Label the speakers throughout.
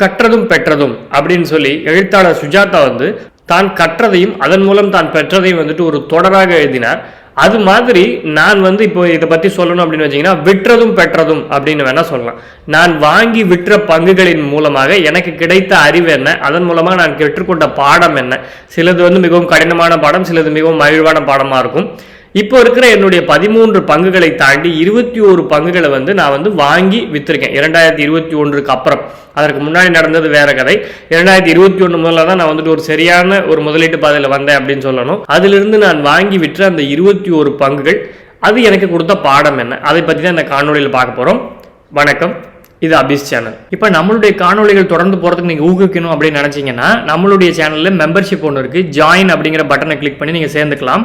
Speaker 1: கற்றதும் பெற்றதும் அப்படின்னு சொல்லி எழுத்தாளர் சுஜாதா வந்து தான் கற்றதையும் அதன் மூலம் தான் பெற்றதையும் வந்துட்டு ஒரு தொடராக எழுதினார். அது மாதிரி நான் வந்து இப்போ இதை பற்றி சொல்லணும் அப்படின்னு வச்சீங்கன்னா விற்றதும் பெற்றதும் அப்படின்னு வேணால் சொல்லலாம். நான் வாங்கி விற்ற பங்குகளின் மூலமாக எனக்கு கிடைத்த அறிவு என்ன? அதன் மூலமாக நான் கற்றுக்கொண்ட பாடம் என்ன? சிலது வந்து மிகவும் கடினமான பாடம் சிலது மிகவும் மகிழ்வான பாடமாக இருக்கும். இப்போ இருக்கிற என்னுடைய பதிமூன்று பங்குகளை தாண்டி இருபத்தி ஒரு பங்குகளை வந்து நான் வந்து வாங்கி வித்திருக்கேன். இரண்டாயிரத்தி இருபத்தி ஒன்றுக்கு அப்புறம். அதற்கு முன்னாடி நடந்தது வேற கதை. இரண்டாயிரத்தி இருபத்தி ஒன்று முதல்ல தான் நான் வந்துட்டு ஒரு சரியான ஒரு முதலீட்டு பாதையில் வந்தேன் அப்படின்னு சொல்லணும். அதிலிருந்து நான் வாங்கி விற்ற அந்த இருபத்தி ஒரு பங்குகள் அது எனக்கு கொடுத்த பாடம் என்ன? அதை பற்றி தான் இந்த காணொலியில் பார்க்க போகிறோம் வணக்கம். இது அபிஸ் சேனல் இப்போ நம்மளுடைய காணொளிகள் தொடர்ந்து போகிறதுக்கு நீங்கள் ஊக்குவிக்கணும் அப்படின்னு நினச்சிங்கன்னா நம்மளுடைய சேனலில் மெம்பர்ஷிப் ஒன்று இருக்குது ஜாயின் அப்படிங்கிற பட்டனை கிளிக் பண்ணி நீங்கள் சேர்ந்துக்கலாம்.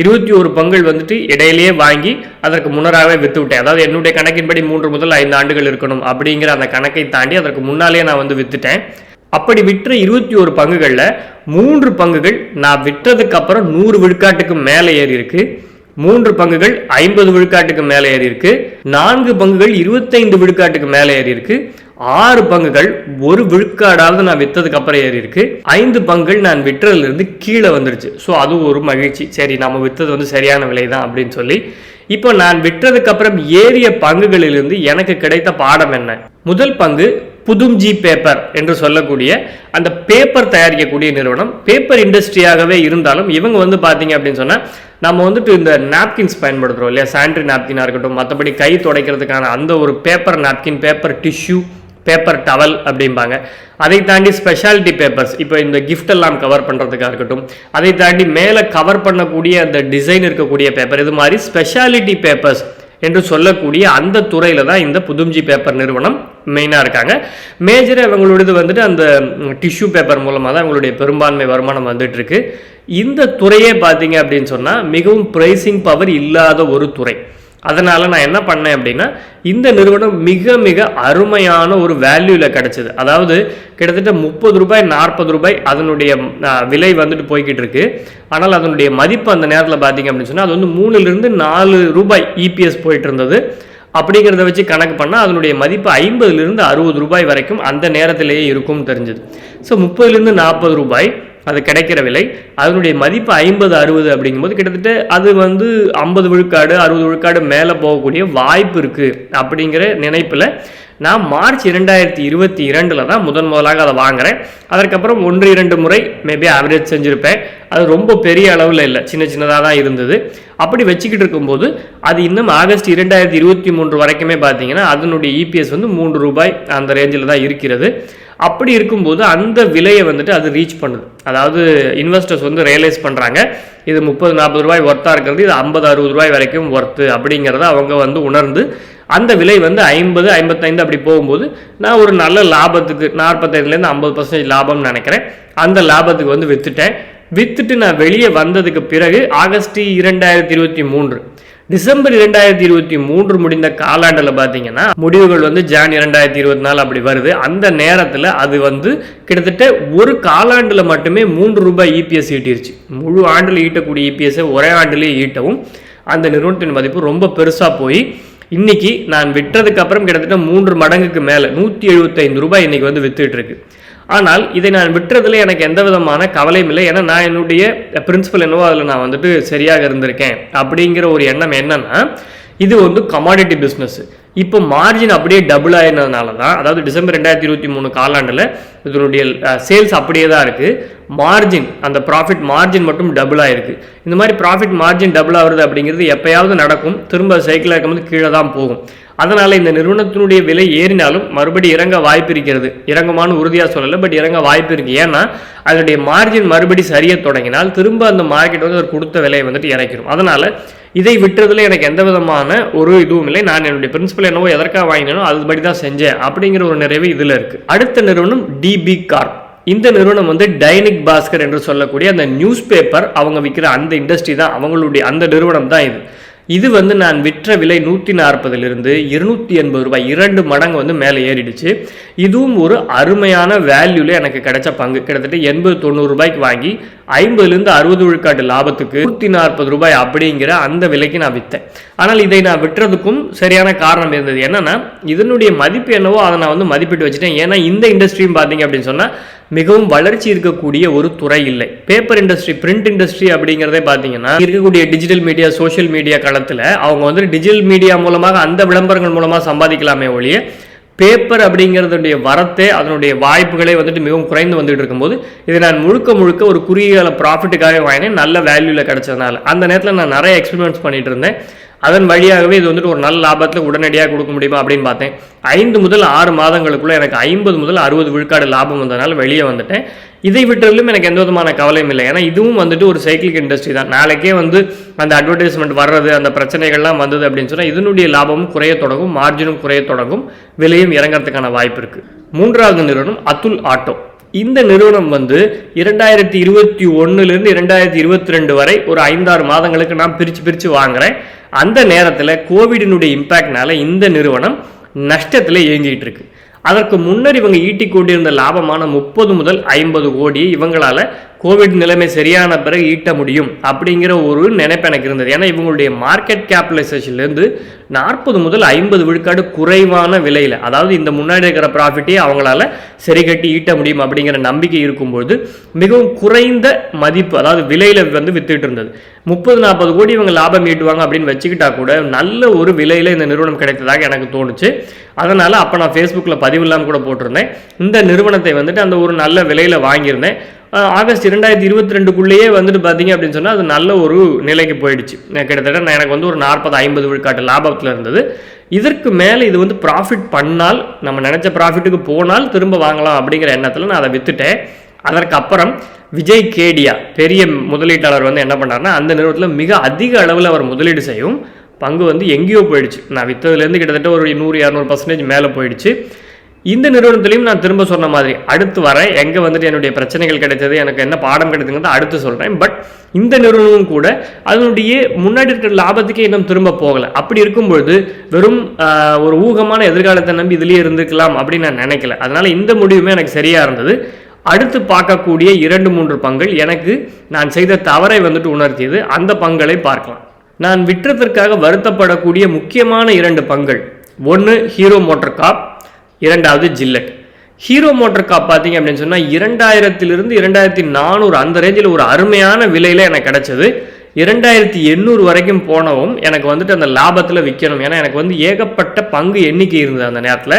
Speaker 1: இருபத்தி ஒரு பங்குகள் வந்துட்டு இடையிலேயே வாங்கி அதற்கு முன்னராகவே வித்து விட்டேன் அதாவது என்னுடைய கணக்கின்படி மூன்று முதல் ஐந்து ஆண்டுகள் இருக்கணும் அப்படிங்கிற அந்த கணக்கை தாண்டி அதற்கு முன்னாலேயே நான் வந்து வித்துட்டேன். அப்படி விற்ற இருபத்தி ஒரு பங்குகளில் மூன்று பங்குகள் நான் விற்றதுக்கு அப்புறம் நூறு விழுக்காட்டுக்கு மேலே ஏறி இருக்கு. மூன்று பங்குகள் ஐம்பது விழுக்காட்டுக்கு மேலே ஏறி இருக்கு. நான்கு பங்குகள் இருபத்தைந்து விழுக்காட்டுக்கு மேலே ஏறி இருக்கு. ஆறு பங்குகள் ஒரு விழுக்காடாவது நான் விற்றதுக்கு அப்புறம் ஏறி இருக்கு. ஐந்து பங்குகள் நான் விற்றதுல இருந்து கீழே வந்துருச்சு. ஸோ அது ஒரு மகிழ்ச்சி. சரி நம்ம விற்றது வந்து சரியான விலை தான் அப்படின்னு சொல்லி. இப்போ நான் விற்றதுக்கு அப்புறம் ஏறிய பங்குகளிலிருந்து எனக்கு கிடைத்த பாடம் என்ன? முதல் பங்கு புதும்ஜி பேப்பர் என்று சொல்லக்கூடிய அந்த பேப்பர் தயாரிக்கக்கூடிய நிறுவனம். பேப்பர் இண்டஸ்ட்ரியாகவே இருந்தாலும் இவங்க வந்து பார்த்தீங்க அப்படின்னு சொன்னால் நம்ம வந்துட்டு இந்த நாப்கின்ஸ் பயன்படுத்துகிறோம் இல்லையா? சானிட்ரி நாப்கினாக இருக்கட்டும் மற்றபடி கை துடைக்கிறதுக்கான அந்த ஒரு paper napkin paper tissue paper towel அப்படிம்பாங்க. அதை தாண்டி ஸ்பெஷாலிட்டி பேப்பர்ஸ் இப்போ இந்த கிஃப்ட் எல்லாம் கவர் பண்ணுறதுக்காக இருக்கட்டும் அதை தாண்டி மேலே கவர் பண்ணக்கூடிய அந்த டிசைன் இருக்கக்கூடிய பேப்பர் இது மாதிரி ஸ்பெஷாலிட்டி பேப்பர்ஸ் என்று சொல்லக்கூடிய அந்த துறையில் தான் இந்த புதும்ஜி பேப்பர் நிறுவனம் மெயினாக இருக்காங்க. மேஜராக இவங்களுடையது வந்துட்டு அந்த டிஷ்யூ பேப்பர் மூலமாக தான் இவங்களுடைய பெரும்பான்மை வருமானம் வந்துட்டுருக்கு. இந்த துறையே பார்த்தீங்க அப்படின்னு சொன்னால் மிகவும் ப்ரைசிங் பவர் இல்லாத ஒரு துறை. அதனால் நான் என்ன பண்ணேன் அப்படின்னா இந்த நிறுவனம் மிக மிக அருமையான ஒரு வேல்யூவில் கிடச்சிது. அதாவது கிட்டத்தட்ட முப்பது ரூபாய் நாற்பது ரூபாய் அதனுடைய விலை வந்துட்டு போய்கிட்டு இருக்கு. ஆனால் அதனுடைய மதிப்பு அந்த நேரத்தில் பார்த்தீங்க அப்படின்னு சொன்னால் அது வந்து மூணுலேருந்து நாலு ரூபாய் இபிஎஸ் போயிட்டு இருந்தது. அப்படிங்கிறத வச்சு கணக்கு பண்ணால் அதனுடைய மதிப்பு ஐம்பதுலேருந்து அறுபது ரூபாய் வரைக்கும் அந்த நேரத்திலேயே இருக்கும்னு தெரிஞ்சது. ஸோ முப்பதுலேருந்து நாற்பது ரூபாய் அது கிடைக்கிற விலை அதனுடைய மதிப்பு ஐம்பது அறுபது அப்படிங்கும்போது கிட்டத்தட்ட அது வந்து ஐம்பது விழுக்காடு அறுபது விழுக்காடு மேலே போகக்கூடிய வாய்ப்பு இருக்குது அப்படிங்கிற நினைப்பில் நான் மார்ச் இரண்டாயிரத்தி இருபத்தி இரண்டில் தான் முதன் முதலாக அதை வாங்குகிறேன் அதற்கப்புறம் ஒன்று இரண்டு முறை மேபி ஆவரேஜ் செஞ்சுருப்பேன். அது ரொம்ப பெரிய அளவில் இல்லை. சின்ன சின்னதாக தான் இருந்தது. அப்படி வச்சுக்கிட்டு இருக்கும்போது அது இன்னும் ஆகஸ்ட் இரண்டாயிரத்தி இருபத்தி மூன்று வரைக்குமே பார்த்தீங்கன்னா அதனுடைய இபிஎஸ் வந்து மூன்று ரூபாய் அந்த ரேஞ்சில் தான் இருக்கிறது. அப்படி இருக்கும்போது அந்த விலையை வந்துட்டு அது ரீச் பண்ணுது. அதாவது இன்வெஸ்டர்ஸ் வந்து ரியலைஸ் பண்ணுறாங்க இது முப்பது நாற்பது ரூபாய் ஒர்த்தாக இருக்கிறது இது ஐம்பது அறுபது ரூபாய் வரைக்கும் ஒர்த்து அப்படிங்கிறத அவங்க வந்து உணர்ந்து அந்த விலை வந்து ஐம்பது ஐம்பத்தைந்து அப்படி போகும்போது நான் ஒரு நல்ல லாபத்துக்கு நாற்பத்தைந்துலேருந்து ஐம்பது பர்சன்டேஜ் லாபம்னு நினைக்கிறேன். அந்த லாபத்துக்கு வந்து விற்றுட்டேன் விற்றுட்டு நான் வெளியே வந்ததுக்கு பிறகு ஆகஸ்ட் இரண்டாயிரத்தி இருபத்தி மூன்று டிசம்பர் இரண்டாயிரத்தி இருபத்தி மூன்று முடிந்த காலாண்டில் பார்த்தீங்கன்னா முடிவுகள் வந்து ஜான் இரண்டாயிரத்தி இருபத்தி நாலு அப்படி வருது. அந்த நேரத்தில் அது வந்து கிட்டத்தட்ட ஒரு காலாண்டில் மட்டுமே மூன்று ரூபாய் இபிஎஸ் ஈட்டிருச்சு. முழு ஆண்டில் ஈட்டக்கூடிய இபிஎஸ்ஸை ஒரே ஆண்டிலேயே ஈட்டவும் அந்த நிறுவனத்தின் மதிப்பு ரொம்ப பெருசாக போய் இன்னைக்கு நான் விற்றதுக்கு அப்புறம் கிட்டத்தட்ட மூன்று மடங்குக்கு மேலே நூற்றி எழுபத்தைந்து ரூபாய் இன்னைக்கு வந்து வித்துட்டு இருக்கு. ஆனால் இதை நான் விட்டுறதுல எனக்கு எந்த விதமான கவலையும் இல்லை. ஏன்னா நான் என்னுடைய பிரின்சிபல் என்னவோ அதில் நான் வந்துட்டு சரியாக இருந்திருக்கேன். அப்படிங்கிற ஒரு எண்ணம் என்னன்னா இது வந்து கமாடிட்டி பிஸ்னஸ் இப்போ மார்ஜின் அப்படியே டபுள் ஆயிருந்ததுனால தான் அதாவது டிசம்பர் ரெண்டாயிரத்தி இருபத்தி மூணு காலாண்டில் இதனுடைய சேல்ஸ் அப்படியே தான் இருக்குது மார்ஜின் அந்த ப்ராஃபிட் மார்ஜின் மட்டும் டபுள் ஆகிருக்கு இந்த மாதிரி ப்ராஃபிட் மார்ஜின் டபுள் ஆகுறது அப்படிங்கிறது எப்பயாவது நடக்கும். திரும்ப சைக்கிளாக இருக்கும்போது கீழே தான் போகும். அதனால் இந்த நிறுவனத்தினுடைய விலை ஏறினாலும் மறுபடி இறங்க வாய்ப்பு இருக்கிறது. இறங்குமான்னு உறுதியாக சொல்லலை பட் இறங்க வாய்ப்பு இருக்குது ஏன்னா அதனுடைய மார்ஜின் மறுபடி சரிய தொடங்கினால் திரும்ப அந்த மார்க்கெட் வந்து ஒரு கொடுத்த விலையை வந்துட்டு இறக்கிடும் அதனால் இதை விட்டுறதுல எனக்கு எந்த விதமான ஒரு இதுவும் இல்லை. நான் என்னுடைய பிரின்சிபல் என்னவோ எதற்காக வாங்கினோ அதுபடி தான் செஞ்சேன் அப்படிங்கிற ஒரு நிறைவு இதில் இருக்குது அடுத்த நிறுவனம் டிபி கார்ப் இந்த நிறுவனம் வந்து டைனிக் பாஸ்கர் என்று சொல்லக்கூடிய அந்த நியூஸ் பேப்பர் அவங்க விற்கிற அந்த இண்டஸ்ட்ரி தான் அவங்களுடைய அந்த நிறுவனம் தான் இது. இது வந்து நான் விற்ற விலை நூற்றி நாற்பதுலேருந்து இருநூற்றி எண்பது ரூபாய் இரண்டு மடங்கு வந்து மேலே ஏறிடுச்சு. இதுவும் ஒரு அருமையான வேல்யூவில் எனக்கு கிடைச்ச பங்கு. கிட்டத்தட்ட எண்பது தொண்ணூறு ரூபாய்க்கு வாங்கி ஐம்பதுலேருந்து அறுபது விழுக்காட்டு லாபத்துக்கு நூற்றி நாற்பது ரூபாய் அப்படிங்கிற அந்த விலைக்கு நான் விற்றேன் ஆனால் இதை நான் விட்டுறதுக்கும் சரியான காரணம் இருந்தது. என்னென்னா இதனுடைய மதிப்பு என்னவோ அதை நான் வந்து மதிப்பிட்டு வச்சுட்டேன். ஏன்னா இந்த இண்டஸ்ட்ரியும் பார்த்தீங்க அப்படின்னு சொன்னால் மிகவும் வளர்ச்சி இருக்கக்கூடிய ஒரு துறை இல்லை. பேப்பர் இண்டஸ்ட்ரி பிரிண்ட் இண்டஸ்ட்ரி அப்படிங்கிறதே பார்த்தீங்கன்னா இருக்கக்கூடிய டிஜிட்டல் மீடியா சோஷியல் மீடியா களத்தில் அவங்க வந்து டிஜிட்டல் மீடியா மூலமாக அந்த விளம்பரங்கள் மூலமாக சம்பாதிக்கலாமே ஒழிய பேப்பர் அப்படிங்கிறதுடைய வரத்தே அதனுடைய வாய்ப்புகளே வந்துட்டு மிகவும் குறைந்து வந்துட்டு இருக்கும்போது இதை நான் முழுக்க முழுக்க ஒரு குறுகிய கால ப்ராஃபிட்டுக்காக வாங்கினேன். நல்ல வேல்யூவில் கிடைச்சதுனால. அந்த நேரத்தில் நான் நிறைய எக்ஸ்பெரிமெண்ட்ஸ் பண்ணிட்டு இருந்தேன். அதன் வழியாகவே இது வந்துட்டு ஒரு நல்ல லாபத்தில் உடனடியாக கொடுக்க முடியுமா அப்படின்னு பார்த்தேன். ஐந்து முதல் ஆறு மாதங்களுக்குள்ள எனக்கு ஐம்பது முதல் அறுபது விழுக்காடு லாபம் வந்ததுனால வெளியே வந்துட்டேன். இதை விட்டுறதுலும் எனக்கு எந்த விதமான கவலையும் இல்லை. ஏன்னா இதுவும் வந்துட்டு ஒரு சைக்கிளிக் இண்டஸ்ட்ரி தான். நாளைக்கே வந்து அந்த அட்வர்டைஸ்மெண்ட் வர்றது அந்த பிரச்சனைகள்லாம் வந்தது அப்படின்னு சொன்னால் இதனுடைய லாபமும் குறைய தொடங்கும் மார்ஜினும் குறைய தொடங்கும் விலையும் இறங்கிறதுக்கான வாய்ப்பு இருக்குது மூன்றாவது நிறுவனம் அத்துல் ஆட்டோ. இந்த நிறுவனம் வந்து இரண்டாயிரத்தி இருபத்தி ஒன்றுலேருந்து இரண்டாயிரத்தி இருபத்தி ரெண்டு வரை ஒரு ஐந்தாறு மாதங்களுக்கு நான் பிரித்து பிரித்து வாங்குகிறேன் அந்த நேரத்தில் கோவிடினுடைய இம்பேக்ட்னால இந்த நிறுவனம் நஷ்டத்தில் இயங்கிட்டு இருக்கு. அதற்கு முன்னர் இவங்க ஈட்டி கொண்டிருந்த லாபமான முப்பது முதல் ஐம்பது கோடியை இவங்களால கோவிட் நிலைமை சரியான பிறகு ஈட்ட முடியும் அப்படிங்கிற ஒரு நினைப்பு எனக்கு இருந்தது. ஏன்னா இவங்களுடைய மார்க்கெட் கேபிடலைசேஷன்லேருந்து நாற்பது முதல் ஐம்பது விழுக்காடு குறைவான விலையில் அதாவது இந்த முன்னாடி இருக்கிற ப்ராஃபிட்டே அவங்களால சரி கட்டி ஈட்ட முடியும் அப்படிங்கிற நம்பிக்கை இருக்கும்போது மிகவும் குறைந்த மதிப்பு அதாவது விலையில் வந்து வித்துட்டு இருந்தது. முப்பது நாற்பது கோடி இவங்க லாபம் ஈட்டுவாங்க அப்படின்னு வச்சுக்கிட்டா கூட நல்ல ஒரு விலையில் இந்த நிறுவனம் கிடைத்ததாக எனக்கு தோணுச்சு. அதனால் அப்போ நான் ஃபேஸ்புக்கில் பதிவு இல்லாமல் கூட போட்டிருந்தேன். இந்த நிறுவனத்தை வந்துட்டு அந்த ஒரு நல்ல விலையில் வாங்கியிருந்தேன். ஆகஸ்ட் இரண்டாயிரத்தி இருபத்தி ரெண்டுக்குள்ளேயே வந்துட்டு பார்த்தீங்க அப்படின்னு சொன்னால் அது நல்ல ஒரு நிலைக்கு போயிடுச்சு. நான் கிட்டத்தட்ட நான் எனக்கு வந்து ஒரு நாற்பது ஐம்பது விழுக்காட்டு லாபத்தில் இருந்தது. இதற்கு மேலே இது வந்து ப்ராஃபிட் பண்ணால் நம்ம நினச்ச ப்ராஃபிட்டுக்கு போனால் திரும்ப வாங்கலாம் அப்படிங்கிற எண்ணத்தில் நான் அதை விற்றுட்டேன் அதற்கப்புறம் விஜய் கேடியா பெரிய முதலீட்டாளர் வந்து என்ன பண்ணாருன்னா அந்த நிறுவனத்தில் மிக அதிக அளவில் அவர் முதலீடு செய்யும் பங்கு வந்து எங்கேயோ போயிடுச்சு. நான் விற்றதுலேருந்து கிட்டத்தட்ட ஒரு நூறு இரநூறு பர்சன்டேஜ் மேலே போயிடுச்சு. இந்த நிறுவனத்திலையும் நான் திரும்ப சொன்ன மாதிரி அடுத்து வரேன் எங்கே வந்துட்டு என்னுடைய பிரச்சனைகள் கிடைத்தது எனக்கு என்ன பாடம் கிடைத்ததுங்கிறத அடுத்து சொல்கிறேன் பட் இந்த நிறுவனமும் கூட அதனுடைய முன்னாடி இருக்கிற லாபத்துக்கே இன்னும் திரும்ப போகலை. அப்படி இருக்கும்பொழுது வெறும் ஒரு ஊகமான எதிர்காலத்தை நம்பி இதுலேயே இருந்துக்கலாம் அப்படின்னு நான் நினைக்கல. அதனால் இந்த முடிவுமே எனக்கு சரியாக இருந்தது. அடுத்து பார்க்கக்கூடிய இரண்டு மூன்று பங்கள் எனக்கு நான் செய்த தவறை வந்துட்டு உணர்த்தியது. அந்த பங்களை பார்க்கலாம். நான் விற்றதற்காக வருத்தப்படக்கூடிய முக்கியமான இரண்டு பங்கள். ஒன்று ஹீரோ மோட்டர் காப் இரண்டாவது ஜில்லட். ஹீரோ மோட்டர் காப் பார்த்தீங்க அப்படின்னு சொன்னால் இரண்டாயிரத்திலிருந்து இரண்டாயிரத்தி நானூறு அந்த ரேஞ்சில் ஒரு அருமையான விலையில் எனக்கு கிடச்சது. இரண்டாயிரத்தி எண்ணூறு வரைக்கும் போனவும் எனக்கு வந்துட்டு அந்த லாபத்தில் விற்கணும் ஏன்னா எனக்கு வந்து ஏகப்பட்ட பங்கு எண்ணிக்கை இருந்தது அந்த நேரத்தில்.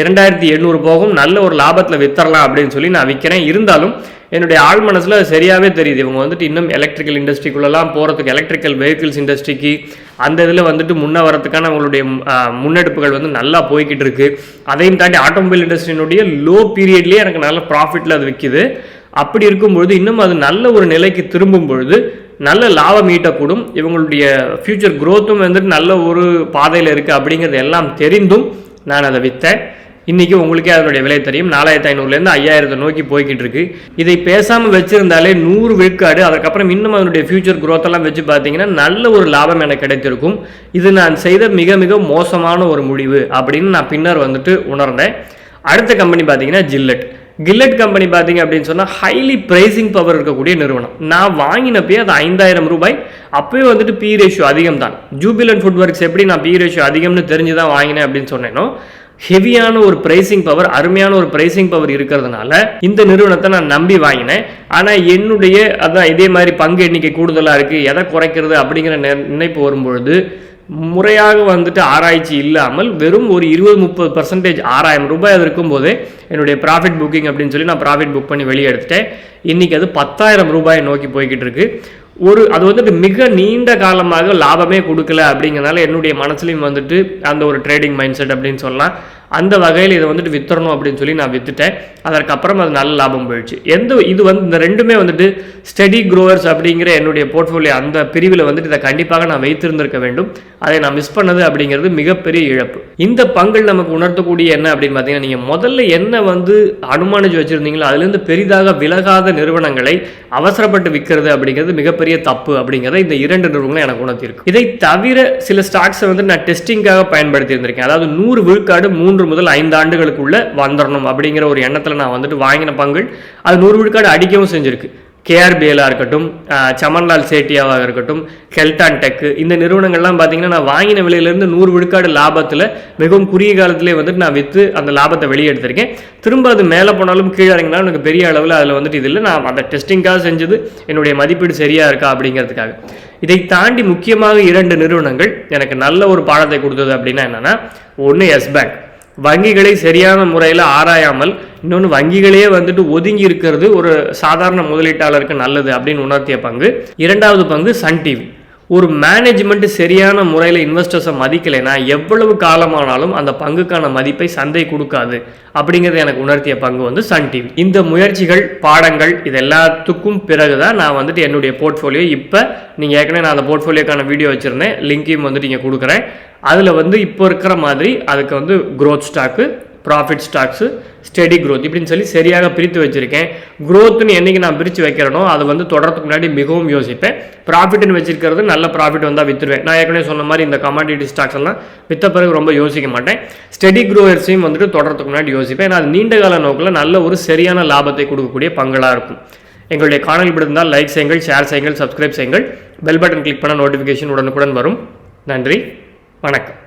Speaker 1: இரண்டாயிரத்தி எண்ணூறு போகும் நல்ல ஒரு லாபத்தில் வித்தரலாம் அப்படின்னு சொல்லி நான் விற்கிறேன் இருந்தாலும் என்னுடைய ஆள் மனசில் சரியாகவே தெரியுது. இவங்க வந்துட்டு இன்னும் எலக்ட்ரிக்கல் இண்டஸ்ட்ரிக்குள்ளெல்லாம் போகிறதுக்கு எலக்ட்ரிக்கல் வெஹிக்கிள்ஸ் இண்டஸ்ட்ரிக்கு அந்த இதில் வந்துட்டு முன்னே வரதுக்கான அவங்களுடைய முன்னெடுப்புகள் வந்து நல்லா போய்கிட்டு இருக்குது அதையும் தாண்டி ஆட்டோமொபைல் இண்டஸ்ட்ரியினுடைய லோ பீரியட்லேயே எனக்கு நல்ல ப்ராஃபிட்டில் அது விற்கிது அப்படி இருக்கும்பொழுது இன்னும் அது நல்ல ஒரு நிலைக்கு திரும்பும் பொழுது நல்ல லாபம் ஈட்டக்கூடும். இவங்களுடைய ஃப்யூச்சர் க்ரோத்தும் வந்துட்டு நல்ல ஒரு பாதையில் இருக்குது அப்படிங்கிறது எல்லாம் தெரிந்தும் நான் அதை விற்றேன் இன்னைக்கு உங்களுக்கே அதனுடைய விலை தெரியும். நாலாயிரத்தி ஐநூறுலேருந்து ஐயாயிரத்தை நோக்கி போய்கிட்டு இருக்கு இதை பேசாமல் வச்சிருந்தாலே நூறு விழுக்காடு அதுக்கப்புறம் இன்னும் அதனுடைய ஃபியூச்சர் குரோத்தெல்லாம் எல்லாம் வச்சு பார்த்தீங்கன்னா நல்ல ஒரு லாபம் எனக்கு கிடைத்திருக்கும். இது நான் செய்த மிக மிக மோசமான ஒரு முடிவு அப்படின்னு நான் பின்னர் வந்துட்டு உணர்ந்தேன். அடுத்த கம்பெனி பார்த்தீங்கன்னா ஜில்லட் கில்லட் கம்பெனி பார்த்தீங்க அப்படின்னு சொன்னால் ஹைலி ப்ரைஸிங் பவர் இருக்கக்கூடிய நிறுவனம். நான் வாங்கினப்பயே அது ஐந்தாயிரம் ரூபாய். அப்போயே வந்துட்டு பி ரேஷியோ அதிகம் தான் ஜூபிலன் ஃபுட் ஒர்க்ஸ் எப்படி நான் பி ரேஷியோ அதிகம்னு தெரிஞ்சு தான் வாங்கினேன் அப்படின்னு சொன்னேனோ ஹெவியான ஒரு பிரைசிங் பவர் அருமையான ஒரு பிரைசிங் பவர் இருக்கிறதுனால இந்த நிறுவனத்தை நான் நம்பி வாங்கினேன். ஆனால் என்னுடைய அதான் இதே மாதிரி பங்கு எண்ணிக்கை கூடுதலாக இருக்குது எதை குறைக்கிறது அப்படிங்கிற நெ- நினைப்பு வரும்பொழுது முறையாக வந்துட்டு ஆராய்ச்சி இல்லாமல் வெறும் ஒரு இருபது முப்பது பர்சன்டேஜ் ஆறாயிரம் ரூபாய் அது இருக்கும்போதே என்னுடைய ப்ராஃபிட் புக்கிங் அப்படின்னு சொல்லி நான் ப்ராஃபிட் புக் பண்ணி வெளியே எடுத்துட்டேன். இன்றைக்கி அது பத்தாயிரம் ரூபாயை நோக்கி போய்கிட்டு இருக்குது ஒரு அது வந்துட்டு மிக நீண்ட காலமாக லாபமே கொடுக்கல அப்படிங்கிறனால என்னுடைய மனசுலையும் வந்துட்டு அந்த ஒரு ட்ரேடிங் மைண்ட் செட் அப்படின்னு சொல்லலாம். அந்த வகையில் இதை வந்துட்டு வித்துறணும் அப்படின்னு சொல்லி நான் வித்துட்டேன். அதற்கப்புறம் அது நல்ல லாபம் போயிடுச்சு. எந்த இது வந்து இந்த ரெண்டுமே வந்துட்டு ஸ்டடி க்ரோவர்ஸ் அப்படிங்கிற என்னுடைய போர்ட்ஃபோலியோ அந்த பிரிவில் வந்துட்டு இதை கண்டிப்பாக நான் வைத்திருந்திருக்க வேண்டும். அதை நான் மிஸ் பண்ணது அப்படிங்கிறது மிகப்பெரிய இழப்பு. இந்த பங்கள் நமக்கு உணர்த்தக்கூடிய என்ன அப்படின்னு பார்த்தீங்கன்னா நீங்கள் முதல்ல என்ன வந்து அனுமானிச்சு வச்சுருந்தீங்களோ அதுலேருந்து பெரிதாக விலகாத நிறுவனங்களை அவசரப்பட்டு விற்கிறது அப்படிங்கிறது மிகப்பெரிய தப்பு அப்படிங்கிறத இந்த இரண்டு நிறுவனங்களும் எனக்கு உணர்த்தியிருக்கு. இதை தவிர சில ஸ்டாக்ஸை வந்து நான் டெஸ்டிங்காக பயன்படுத்தி இருந்திருக்கேன் அதாவது நூறு விழுக்காடு மூன்று முதல் ஐந்து ஆண்டுகளுக்குள்ள வந்துடணும் அப்படிங்கிற ஒரு எண்ணத்தில் நான் வந்துட்டு வாங்கின பங்குகள். அது நூறு விழுக்காடு அடிக்கவும் செஞ்சிருக்கு. கேஆர்பிஎலாக இருக்கட்டும் சமன்லால் சேட்டியாவாக இருக்கட்டும் கெல்டான் டெக் இந்த நிறுவனங்கள்லாம் பார்த்தீங்கன்னா நான் வாங்கின விலையிலேருந்து நூறு விழுக்காடு லாபத்தில் மிகவும் குறுகிய காலத்திலே வந்துட்டு நான் விற்று அந்த லாபத்தை வெளியே எடுத்திருக்கேன். திரும்ப அது மேலே போனாலும் கீழே இறங்கினாலும் எனக்கு பெரிய அளவில் அதில் வந்துட்டு இது இல்லை. நான் அந்த டெஸ்டிங்காக செஞ்சது என்னுடைய மதிப்பீடு சரியாக இருக்கா அப்படிங்கிறதுக்காக. இதை தாண்டி முக்கியமாக இரண்டு நிறுவனங்கள் எனக்கு நல்ல ஒரு பாடத்தை கொடுத்தது அப்படின்னா என்னென்னா ஒன்று எஸ் பேங்க். வங்கிகளை சரியான முறையில் ஆராயாமல் இன்னொன்று வங்கிகளையே வந்துட்டு ஒதுங்கி இருக்கிறது ஒரு சாதாரண முதலீட்டாளருக்கு நல்லது அப்படின்னு உணர்த்திய பங்கு. இரண்டாவது பங்கு சன் டிவி. ஒரு மேனேஜ்மெண்ட் சரியான முறையில் இன்வெஸ்டர்ஸை மதிக்கலைன்னா எவ்வளவு காலமானாலும் அந்த பங்குக்கான மதிப்பை சந்தை கொடுக்காது. அப்படிங்கிறத எனக்கு உணர்த்திய பங்கு வந்து சன் டிவி இந்த முயற்சிகள் பாடங்கள் இது எல்லாத்துக்கும் பிறகு தான் நான் வந்துட்டு என்னுடைய போர்ட்ஃபோலியோ இப்போ நீங்கள் ஏற்கனவே நான் அந்த போர்ட்ஃபோலியோக்கான வீடியோ வச்சுருந்தேன். லிங்கையும் வந்துட்டு இங்கே கொடுக்குறேன். அதில் வந்து இப்போ இருக்கிற மாதிரி அதுக்கு வந்து growth stock profit stocks steady growth இப்படின்னு சொல்லி சரியாக பிரித்து வச்சுருக்கேன். க்ரோத்துன்னு என்றைக்கு நான் பிரித்து வைக்கிறேனோ அது வந்து தொடரத்துக்கு முன்னாடி மிகவும் யோசிப்பேன். ப்ராஃபிட்னு வச்சிருக்கிறது நல்ல ப்ராஃபிட் வந்தால் விற்றுருவேன் நான் ஏற்கனவே சொன்ன மாதிரி இந்த கமாடிட்டி ஸ்டாக்ஸ் எல்லாம் விற்ற பிறகு ரொம்ப யோசிக்க மாட்டேன். ஸ்டெடி க்ரோவர்ஸையும் வந்துட்டு தொடரத்துக்கு முன்னாடி யோசிப்பேன். ஏன்னா அது நீண்ட கால நோக்கில் நல்ல ஒரு சரியான லாபத்தை கொடுக்கக்கூடிய பங்களாக இருக்கும். எங்களுடைய காணொலி பிடிந்தால் லைக் செய்யுங்கள் ஷேர் செய்யுங்கள் சப்ஸ்கிரைப் செய்யுங்கள். பெல் பட்டன் கிளிக் பண்ண நோட்டிஃபிகேஷன் உடனுக்குடன் வரும். நன்றி வணக்கம்.